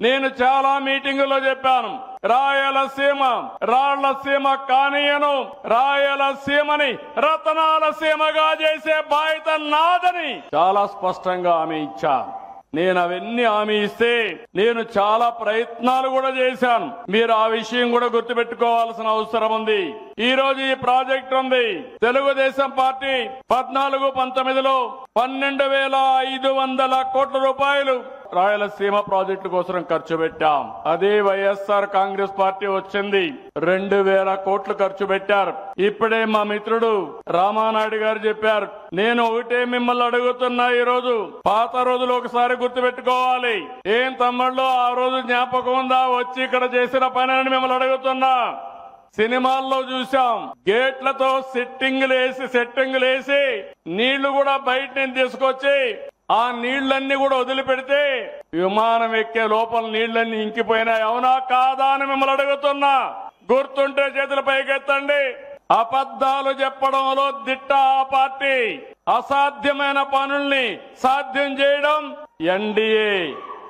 నేను చాలా మీటింగుల్లో చెప్పాను. రాయలసీమ రాళ్ళసీమ కానీయను. రాయలసీమని రతనాల సీమగా చేసే బాధ్యత నాదని చాలా స్పష్టంగా హామీ ఇచ్చాను నేను అవన్నీ హామీ ఇస్తే నేను చాలా ప్రయత్నాలు కూడా చేశాను. మీరు ఆ విషయం కూడా గుర్తుపెట్టుకోవాల్సిన అవసరం ఉంది. ఈ రోజు ఈ ప్రాజెక్ట్ ఉంది. తెలుగుదేశం పార్టీ పద్నాలుగు పంతొమ్మిదిలో పన్నెండు వేల ఐదు వందల కోట్ల రూపాయలు రాయలసీమ ప్రాజెక్టు కోసం ఖర్చు పెట్టాం. అదే వైఎస్ఆర్ కాంగ్రెస్ పార్టీ వచ్చింది. రెండు వేల కోట్లు ఖర్చు పెట్టారు. ఇప్పుడే మా మిత్రుడు రామానాయుడు గారు చెప్పారు నేను ఒకటే మిమ్మల్ని అడుగుతున్నా ఈ రోజు పాత రోజులు ఒకసారి గుర్తు పెట్టుకోవాలి ఏం తమ్ముళ్ళు ఆ రోజు జ్ఞాపకం ఉందా? వచ్చి ఇక్కడ చేసిన పని అని మిమ్మల్ని అడుగుతున్నా. సినిమాల్లో చూసాం గేట్లతో సెట్టింగ్లు వేసి సెట్టింగ్లు వేసి నీళ్ళు కూడా బయట నుంచి తీసుకొచ్చి ఆ నీళ్ళన్నీ కూడా వదిలిపెడితే విమానం ఎక్కే లోపల నీళ్ళన్నీ ఇంకిపోయినాయి. అవునా కాదా అని మిమ్మల్ని అడుగుతున్నా. గుర్తుంటే చేతులు పైకెత్తండి. అబద్ధాలు చెప్పడంలో దిట్ట ఆ పార్టీ. అసాధ్యమైన పనుల్ని సాధ్యం చేయడం ఎన్డీఏ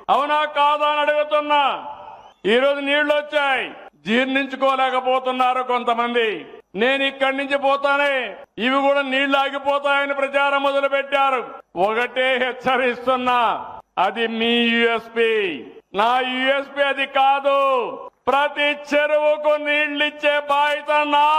అవునా కాదా అని అడుగుతున్నా. ఈరోజు నీళ్ళు వచ్చాయి జీర్ణించుకోలేకపోతున్నారు కొంతమంది. నేను ఇక్కడి నుంచి పోతానే. ఇవి కూడా నీళ్ళు ఆగిపోతాయని ప్రచారం మొదలు పెట్టారు ఒకటే హెచ్చరిస్తున్నా. అది మీ యుఎస్పి. నా యుఎస్పి అది కాదు. ప్రతి చెరువుకు నీళ్ళిచ్చే బాధ్యత నా